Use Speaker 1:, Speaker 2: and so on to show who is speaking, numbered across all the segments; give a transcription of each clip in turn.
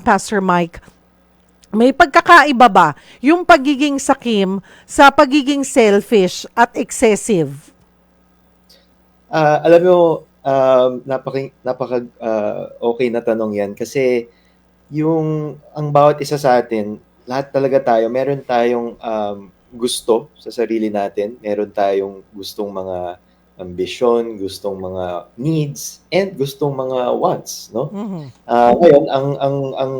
Speaker 1: ah, Pastor Mike, may pagkakaiba ba yung pagiging sakim sa pagiging selfish at excessive?
Speaker 2: Ah, alam mo, um, napaka napaka ah, okay na tanong 'yan kasi yung ang bawat isa sa atin, lahat talaga tayo meron tayong um, gusto sa sarili natin, meron tayong gustong mga ambisyon, gustong mga needs, and gustong mga wants, no?
Speaker 1: Mhm.
Speaker 2: Ah, ngayon ang ang ang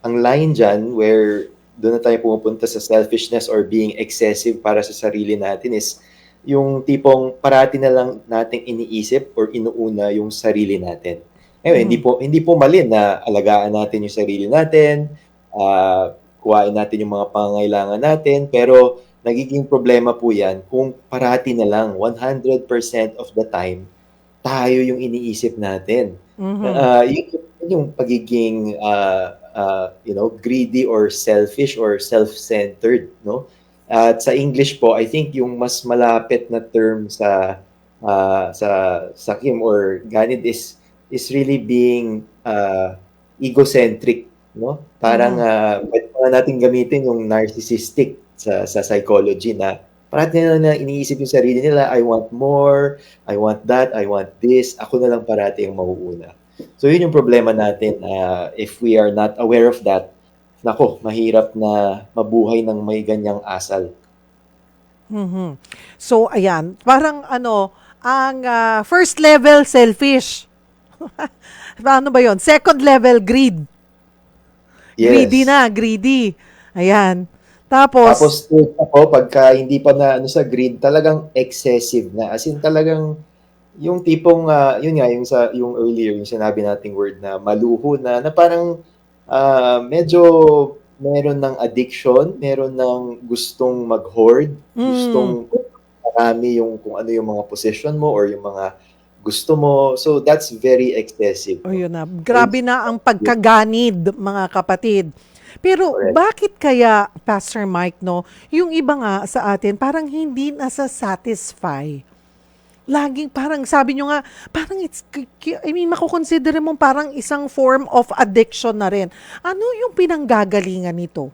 Speaker 2: ang line diyan where doon na tayo pumupunta sa selfishness or being excessive para sa sarili natin is yung tipong parati na lang nating iniisip or inuuna yung sarili natin. Ngayon, hindi
Speaker 1: Mhm.
Speaker 2: po hindi po mali na alagaan natin yung sarili natin, ah, kuhain natin yung mga pangangailangan natin, pero nagiging problema po 'yan kung parati na lang 100% of the time tayo yung iniisip natin.
Speaker 1: Mhm.
Speaker 2: Ah, yun yun yung pagiging, ah, ah, you know, greedy or selfish or self-centered, no? At sa English po, I think yung mas malapit na term sa ah, sa sakim or ganid is is really being ah, egocentric, no? Parang
Speaker 1: Mhm.
Speaker 2: ah, pwede natin gamitin yung narcissistic sa sa psychology na parati na lang iniisip yung sarili nila, I want more, I want that, I want this, ako na lang parati yung mauuna. So yun yung problema natin, ah, if we are not aware of that, naku, mahirap na mabuhay ng may ganyang asal.
Speaker 1: Mhm. So, ayan, parang ano, ang ah, first level selfish. Paano ba yon? Second level greed. Greedy
Speaker 2: Yes.
Speaker 1: na, greedy. Ayan. Tapos,
Speaker 2: Tapos ako, pagka hindi pa na ano sa greed, talagang excessive na. As in talagang yung tipong, ah, yun nga, yung, sa, yung earlier, yung sinabi nating word na maluho na, na parang ah, medyo meron ng addiction, meron ng gustong mag-hoard,
Speaker 1: mm,
Speaker 2: gustong marami yung kung ano yung mga possession mo or yung mga gusto mo. So that's very excessive.
Speaker 1: o yun na, grabe na ang pagkaganid, mga kapatid. Pero
Speaker 2: Correct.
Speaker 1: bakit kaya, Pastor Mike, no, yung iba nga sa atin, parang hindi nasa-satisfy. Laging parang, sabi nyo nga, parang it's, I mean, makukonsider mo parang isang form of addiction na rin. Ano yung pinanggagalingan nito?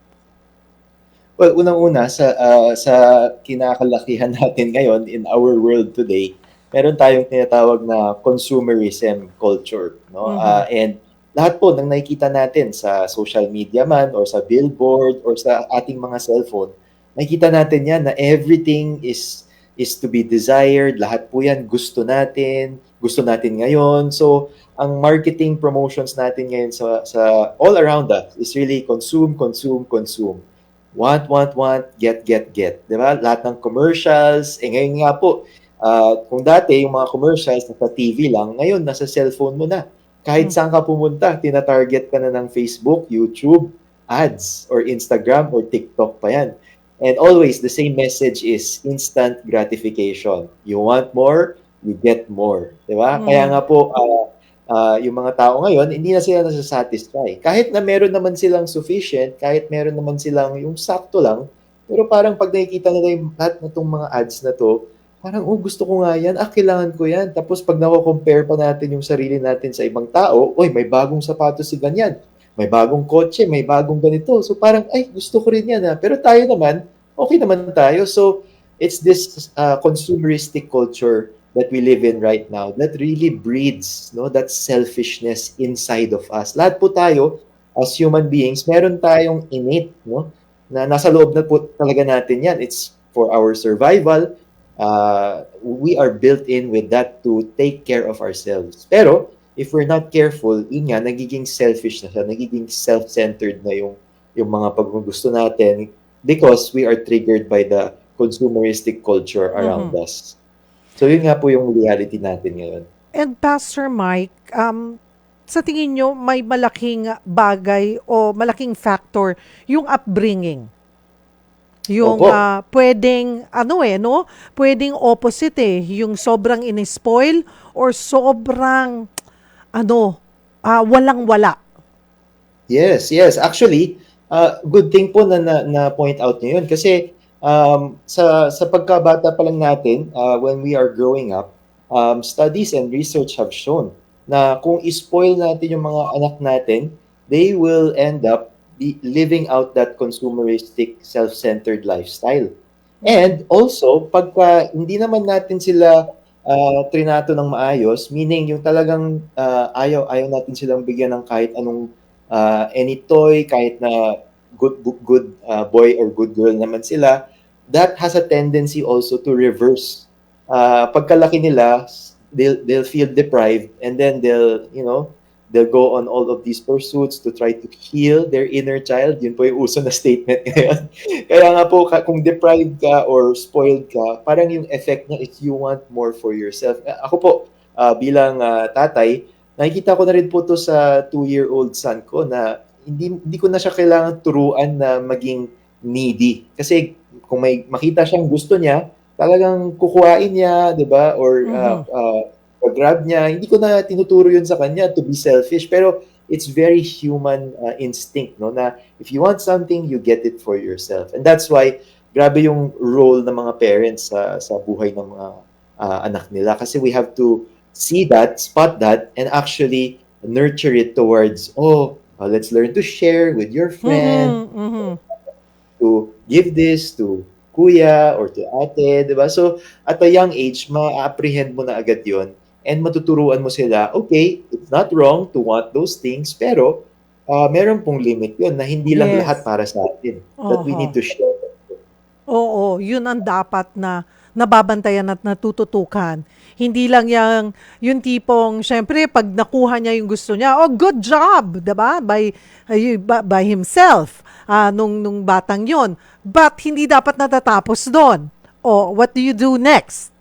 Speaker 2: Well, unang-una sa ah, sa kinakalakihan natin ngayon in our world today, meron tayong tinatawag na consumerism culture, no?
Speaker 1: Mhm.
Speaker 2: Ah, and lahat po ng nakikita natin sa social media man or sa billboard or sa ating mga cellphone, nakikita natin 'yan na everything is is to be desired. Lahat po 'yan gusto natin, gusto natin ngayon. So, ang marketing promotions natin ngayon sa sa all around us is really consume, consume, consume want, want, want, get, get, get. Di ba? Lahat ng commercials. Eh ngayon nga po, ah, kung dati yung mga commercials nasa TV lang, ngayon nasa cellphone mo na. Kahit
Speaker 1: Hmm.
Speaker 2: saan ka pumunta, tina-target ka na ng Facebook, YouTube, ads, or Instagram, or TikTok pa yan. And always, the same message is instant gratification. You want more, you get more. Di ba?
Speaker 1: Mm.
Speaker 2: Kaya nga po, ah, ah, yung mga tao ngayon, hindi na sila nasa-satisfy. Kahit na meron naman silang sufficient, kahit meron naman silang yung sakto lang, pero parang pag nakikita nila yung lahat na itong mga ads na to, parang, oh, gusto ko nga yan, ah, kailangan ko yan. Tapos pag nako-compare pa natin yung sarili natin sa ibang tao, oy, may bagong sapatos si ganyan, may bagong kotse, may bagong ganito. So parang, ay, gusto ko rin yan ah. Pero tayo naman, okay naman tayo. So it's this uh, consumeristic culture that we live in right now that really breeds no that selfishness inside of us. Lahat po tayo as human beings, meron tayong innate no na nasa loob na po talaga natin 'yan. It's for our survival. Uh, we are built in with that to take care of ourselves. Pero if we're not careful, yun nga, nagiging selfish na siya, nagiging self-centered na yung yung mga paggugusto natin because we are triggered by the consumeristic culture around
Speaker 1: Mhm.
Speaker 2: us. So yun nga po yung reality natin ngayon.
Speaker 1: And Pastor Mike, um, sa tingin nyo, may malaking bagay o malaking factor yung upbringing. Yung
Speaker 2: Opo.
Speaker 1: ah, pwedeng, ano eh, no? Pwedeng opposite eh. Yung sobrang inispoil or sobrang, ano, ah, walang-wala.
Speaker 2: Yes, yes. Actually, uh, good thing po na, na, na point out niyo yun kasi um, sa, sa pagkabata pa lang natin, uh, when we are growing up, um, studies and research have shown na kung ispoil natin yung mga anak natin, they will end up living out that consumeristic, self-centered lifestyle. And also, pagka hindi naman natin sila ah, trinato ng maayos, meaning yung talagang ah, ayaw, ayaw natin silang bigyan ng kahit anong ah, any toy, kahit na good, good, ah, boy or good girl naman sila, that has a tendency also to reverse. Ah, pagkalaki nila, they'll, they'll feel deprived and then they'll, you know, they'll go on all of these pursuits to try to heal their inner child. Yun po yung uso na statement ngayon. Kaya nga po, kung deprived ka or spoiled ka, parang yung effect niya is you want more for yourself. A- Ako po, ah, bilang ah, tatay, nakikita ko na rin po to sa two-year-old son ko na hindi, hindi ko na siya kailangan turuan na maging needy. Kasi kung may makita siyang gusto niya, talagang kukuhain niya, 'di ba? Or uh, uh, grab niya. Hindi ko na tinuturo 'yun sa kanya to be selfish, pero it's very human uh, instinct, no? Na if you want something, you get it for yourself. And that's why grabe yung role ng mga parents sa sa buhay ng mga uh, anak nila kasi we have to see that, spot that and actually nurture it towards oh, uh, let's learn to share with your friend
Speaker 1: Mhm, mhm.
Speaker 2: to give this to kuya or to ate, di ba? So, at a young age, ma-apprehend mo na agad yon and matuturuan mo sila, okay, it's not wrong to want those things, pero uh, meron pong limit yon na hindi lang
Speaker 1: Yes.
Speaker 2: lahat para sa atin. That we need to share.
Speaker 1: Oo, yun ang dapat na nababantayan at natututukan. Hindi lang yung, yung tipong, syempre, pag nakuha niya yung gusto niya, oh, good job, 'di ba By, by, by himself, ah, nung, nung batang yon But hindi dapat natatapos doon. Oh, what do you do next?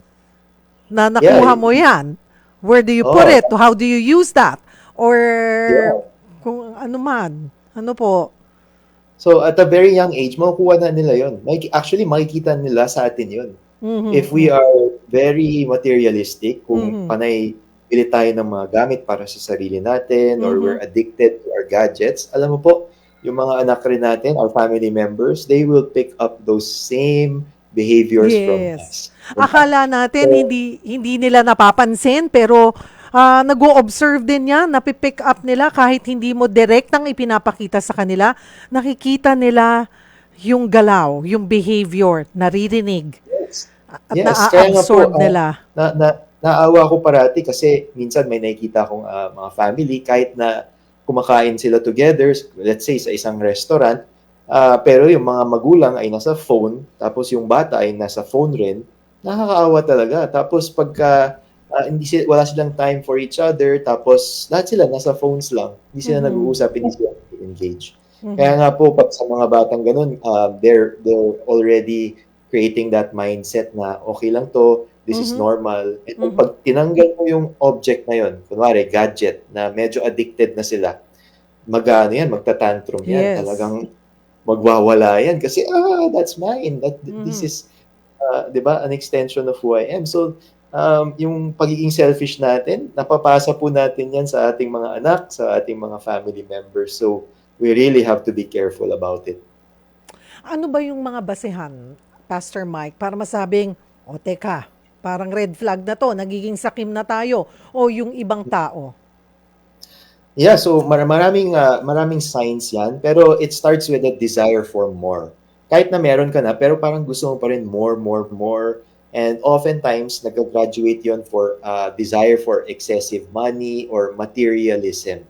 Speaker 1: Na nakuha
Speaker 2: Yeah.
Speaker 1: mo yan. Where do you put
Speaker 2: Oh.
Speaker 1: it? How do you use that? Or
Speaker 2: Yeah.
Speaker 1: kung ano man. Ano po?
Speaker 2: So, at a very young age, makukuha na nila yon. Actually, makikita nila sa atin yon.
Speaker 1: Mhm.
Speaker 2: If we are very materialistic, kung panay pili tayo ng mga gamit para sa sarili natin or
Speaker 1: Mhm.
Speaker 2: we're addicted to our gadgets, alam mo po, yung mga anak rin natin, our family members, they will pick up those same behaviors from
Speaker 1: Yes.
Speaker 2: us.
Speaker 1: Akala natin
Speaker 2: So-
Speaker 1: hindi hindi nila napapansin pero ah, nag-o-observe din yan, napipick up nila kahit hindi mo direktang ipinapakita sa kanila, nakikita nila yung galaw, yung behavior, naririnig
Speaker 2: Yes.
Speaker 1: at
Speaker 2: Yes, kaya nga po,
Speaker 1: na-absorb
Speaker 2: ah,
Speaker 1: nila.
Speaker 2: na, na naawa ko parati kasi minsan may nakikita akong ah, mga family kahit na kumakain sila together, let's say sa isang restaurant, ah, pero yung mga magulang ay nasa phone, tapos yung bata ay nasa phone rin, nakakaawa talaga. Tapos pagka ah, hindi sila, wala silang time for each other, tapos lahat sila nasa phones lang, hindi sila
Speaker 1: Mhm.
Speaker 2: nag-uusap, hindi sila engage.
Speaker 1: Mhm.
Speaker 2: Kaya nga po, pag sa mga batang ganun, uh, they're, they're already creating that mindset na okay lang to, this is
Speaker 1: Mhm.
Speaker 2: normal. And
Speaker 1: Mhm.
Speaker 2: pag tinanggal mo yung object na yun, kunwari, gadget, na medyo addicted na sila, mag-ano yan, magta-tantrum yan.
Speaker 1: Yes.
Speaker 2: Talagang magwawala yan. Kasi, ah, that's mine. That, This
Speaker 1: Mhm.
Speaker 2: is, uh, di ba, an extension of who I am. So, um, yung pagiging selfish natin, napapasa po natin yan sa ating mga anak, sa ating mga family members. So, we really have to be careful about it.
Speaker 1: Ano ba yung mga basehan, Pastor Mike, para masabing, o teka, parang red flag na to, nagiging sakim na tayo, o yung ibang tao?
Speaker 2: Yeah, so mar- maraming ah, maraming signs 'yan, pero it starts with a desire for more. Kahit na meron ka na, pero parang gusto mo pa rin more, more, more. And oftentimes, nag-graduate yon for ah, desire for excessive money or materialism.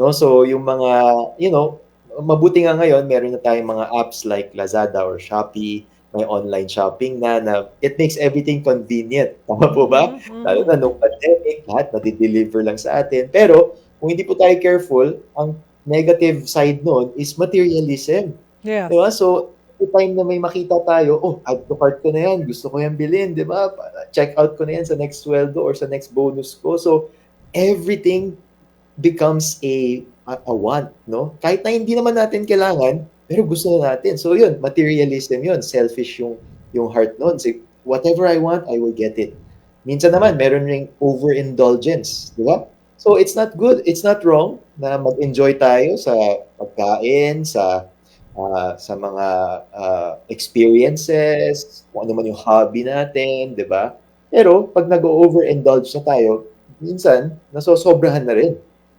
Speaker 2: No? So, yung mga, you know, mabuti nga ngayon, meron na tayong mga apps like Lazada or Shopee, may online shopping na, na it makes everything convenient. Tama po ba?
Speaker 1: Mhm.
Speaker 2: Lalo na nung pandemic, lahat nadi-deliver lang sa atin. Pero, kung hindi po tayo careful, ang negative side noon is materialism.
Speaker 1: Yes.
Speaker 2: Di ba? So, every time na may makita tayo, oh, add to cart ko na yan, gusto ko yan bilhin, di ba? Check out ko na yan sa next sweldo or sa next bonus ko. So, everything becomes a, a, a want, no? Kahit na hindi naman natin kailangan, pero gusto na natin. So, yun, materialism yun. Selfish yung, yung heart noon. So, whatever I want, I will get it. Minsan naman, meron ring overindulgence, di ba? So, it's not good, it's not wrong na mag-enjoy tayo sa pagkain, sa ah, sa mga ah, experiences, kung ano man yung hobby natin, di ba? Pero, pag nag-overindulge na tayo, minsan, nasosobrahan na rin.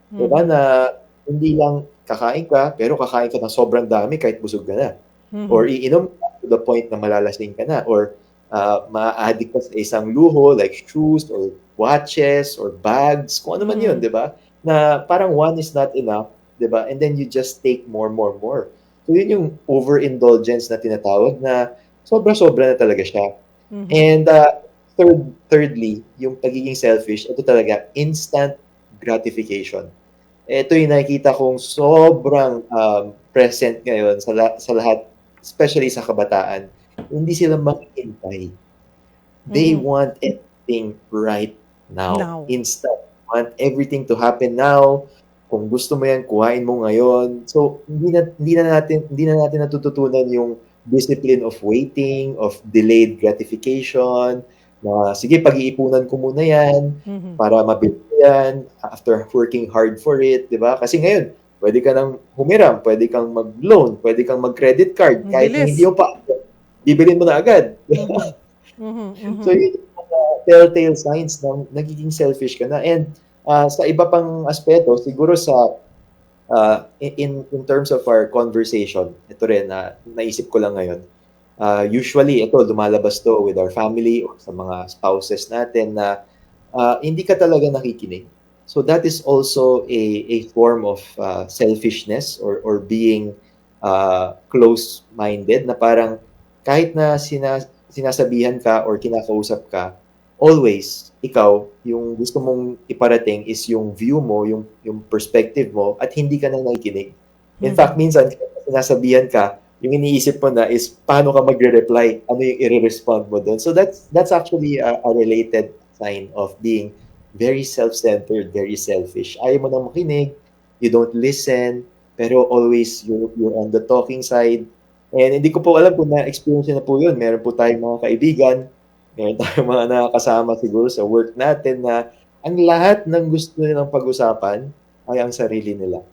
Speaker 2: Di ba? Na hindi lang kakain ka, pero kakain ka ng sobrang dami kahit busog ka na.
Speaker 1: Mhm.
Speaker 2: Or iinom ka to the point na malalasing ka na. Or uh, ma-addict ka sa isang luho like shoes or watches or bags, kung ano man yun,
Speaker 1: Mhm.
Speaker 2: di ba? Na parang one is not enough, di ba? And then you just take more, more, more. So yun yung overindulgence na tinatawag na sobra-sobra na talaga siya.
Speaker 1: Mhm.
Speaker 2: And uh, third, thirdly, yung pagiging selfish, ito talaga, instant gratification. Ito yung nakikita kong sobrang um, present ngayon sa, la- sa lahat, especially sa kabataan. Hindi sila maghihintay. They
Speaker 1: Mhm.
Speaker 2: want everything right now.
Speaker 1: Now.
Speaker 2: Instant. Want everything to happen now. Kung gusto mo yan, kuhain mo ngayon. So, hindi na, hindi na natin, hindi na natin natututunan yung discipline of waiting, of delayed gratification, na sige, pag-iipunan ko muna yan
Speaker 1: Mhm.
Speaker 2: para mabili yan after working hard for it, di ba? Kasi ngayon, pwede ka nang humiram, pwede kang mag-loan, pwede kang mag-credit card, kahit
Speaker 1: bilis.
Speaker 2: hindi mo pa, bibilin mo na agad.
Speaker 1: Mhm. Mhm. Mhm.
Speaker 2: So, yun telltale signs na nagiging selfish ka na. And ah, sa iba pang aspeto, siguro sa ah, in in terms of our conversation, ito rin na naisip ko lang ngayon. ah, usually ito lumalabas to with our family or sa mga spouses natin na ah, hindi ka talaga nakikinig. So that is also a a form of ah, selfishness or or being ah, close-minded na parang kahit na sina, sinasabihan ka or kinakausap ka, always ikaw yung gusto mong iparating is yung view mo, yung yung perspective mo at hindi ka na nakikinig. In
Speaker 1: Mhm.
Speaker 2: fact, minsan sinasabihan ka, yung iniisip mo na is paano ka magre-reply, ano yung i-respond mo doon. So that's that's actually a, a related sign of being very self-centered, very selfish. Ayaw mo nang makinig, you don't listen, pero always you're, you're on the talking side. And hindi ko po alam kung na-experience na po yun. Meron po tayong mga kaibigan, meron tayong mga nakakasama siguro sa work natin na ang lahat ng gusto nilang pag-usapan ay ang sarili nila.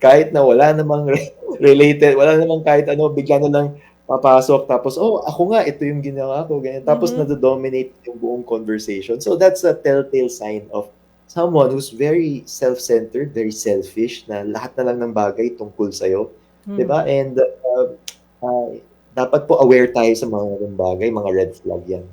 Speaker 2: Kahit na wala namang re- related, wala namang kahit ano, bigla na lang papasok tapos, oh, ako nga, ito yung ginawa ko, ganyan. Tapos
Speaker 1: Mhm.
Speaker 2: nado-dominate yung buong conversation. So that's a telltale sign of someone who's very self-centered, very selfish, na lahat na lang ng bagay tungkol sa'yo.
Speaker 1: Mhm.
Speaker 2: Di ba? And uh, uh, dapat po aware tayo sa mga bagay, mga red flag yan.